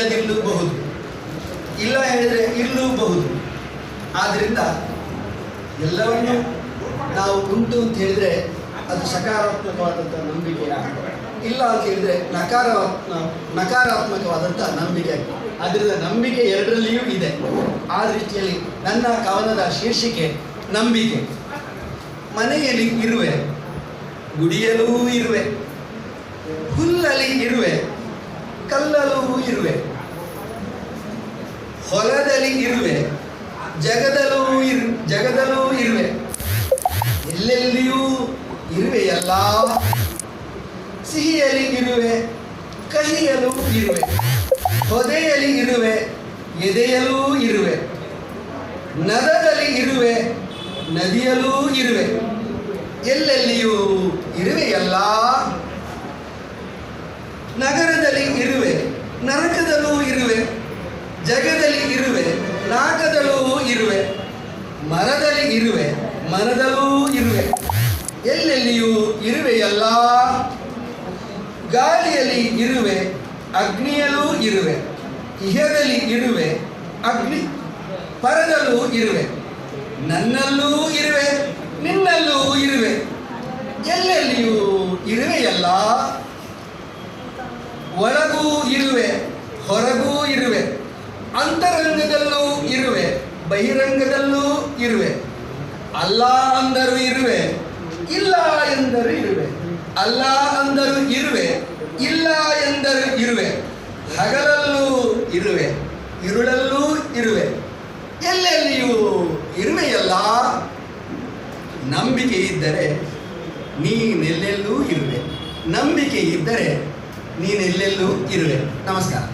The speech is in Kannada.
ಇಲ್ಲದಿಲ್ಲಬಹುದು ಇಲ್ಲ ಹೇಳಿದರೆ ಇರಲೂಬಹುದು. ಆದ್ದರಿಂದ ಎಲ್ಲವನ್ನು ನಾವು ಉಂಟು ಅಂತ ಹೇಳಿದರೆ ಅದು ಸಕಾರಾತ್ಮಕವಾದಂಥ ನಂಬಿಕೆ ಇಲ್ಲ ಅಂತ ಹೇಳಿದರೆ ನಕಾರಾತ್ಮ, ನಕಾರಾತ್ಮಕವಾದಂಥ ನಂಬಿಕೆ ಅದರಿಂದ ನಂಬಿಕೆ ಎರಡರಲ್ಲಿಯೂ ಇದೆ. ಆ ರೀತಿಯಲ್ಲಿ ನನ್ನ ಕವನದ ಶೀರ್ಷಿಕೆ ನಂಬಿಕೆ. ಮನೆಯಲ್ಲಿ ಇರುವೆ, ಗುಡಿಯಲ್ಲೂ ಇರುವೆ, ಹುಲ್ಲಲ್ಲಿ ಇರುವೆ. ಕಲ್ಲಲ್ಲೂ ಇರುವೆ. ಹೊಲದಲ್ಲಿ ಇರುವೆ. ಜಗದಲ್ಲೂ ಇರು, ಜಗದಲ್ಲೂ ಇರುವೆ. ಎಲ್ಲೆಲ್ಲಿಯೂ ಇರುವೆ ಎಲ್ಲ. ಸಿಹಿಯಲ್ಲಿ ಇರುವೆ ಕಹಿಯಲು ಇರುವೆ. ಹೊದೆಯಲ್ಲಿ ಇರುವೆ ಎದೆಯಲೂ ಇರುವೆ. ನದದಲ್ಲಿ ಇರುವೆ, ನದಿಯಲ್ಲೂ ಇರುವೆ. ಎಲ್ಲೆಲ್ಲಿಯೂ ಇರುವೆಯಲ್ಲ ನಗರದಲ್ಲಿ ಇರುವೆ, ನರಕದಲ್ಲೂ ಇರುವೆ, ಜಗದಲ್ಲಿ ಇರುವೆ, ನಾಗದಲ್ಲೂ ಇರುವೆ, ಮರದಲ್ಲಿ ಇರುವೆ, ಮರದಲ್ಲೂ ಇರುವೆ. ಎಲ್ಲೆಲ್ಲಿಯೂ ಇರುವೆಯಲ್ಲ. ಗಾಳಿಯಲ್ಲಿ ಇರುವೆ, ಅಗ್ನಿಯಲ್ಲೂ ಇರುವೆ. ಇಹದಲ್ಲಿ ಇರುವೆ, ಅಗ್ನಿ ಪರದಲ್ಲೂ ಇರುವೆ. ನನ್ನಲ್ಲೂ ಇರುವೆ, ನಿನ್ನಲ್ಲೂ ಇರುವೆ. ಎಲ್ಲೆಲ್ಲಿಯೂ ಇರುವೆಯಲ್ಲ. ಒಳಗೂ ಇರುವೆ, ಹೊರಗೂ ಇರುವೆ, ಅಂತರಂಗದಲ್ಲೂ ಇರುವೆ, ಬಹಿರಂಗದಲ್ಲೂ ಇರುವೆ. ಅಲ್ಲ ಅಂದರೂ ಇರುವೆ, ಇಲ್ಲ ಎಂದರು ಇರುವೆ. ಅಲ್ಲ ಅಂದರೂ ಇರುವೆ, ಇಲ್ಲ ಎಂದರು ಇರುವೆ. ಹಗಲಲ್ಲೂ ಇರುವೆ ಇರುಳಲ್ಲೂ ಇರುವೆ. ಎಲ್ಲೆಲ್ಲಿಯೂ ಇರುವೆಯಲ್ಲ. ನಂಬಿಕೆ ಇದ್ದರೆ ನೀನೆಲ್ಲೆಲ್ಲೂ ಇರುವೆ. ನಂಬಿಕೆ ಇದ್ದರೆ ನೀನೆಲ್ಲೆಲ್ಲೂ ಇರುವೆ. ನಮಸ್ಕಾರ.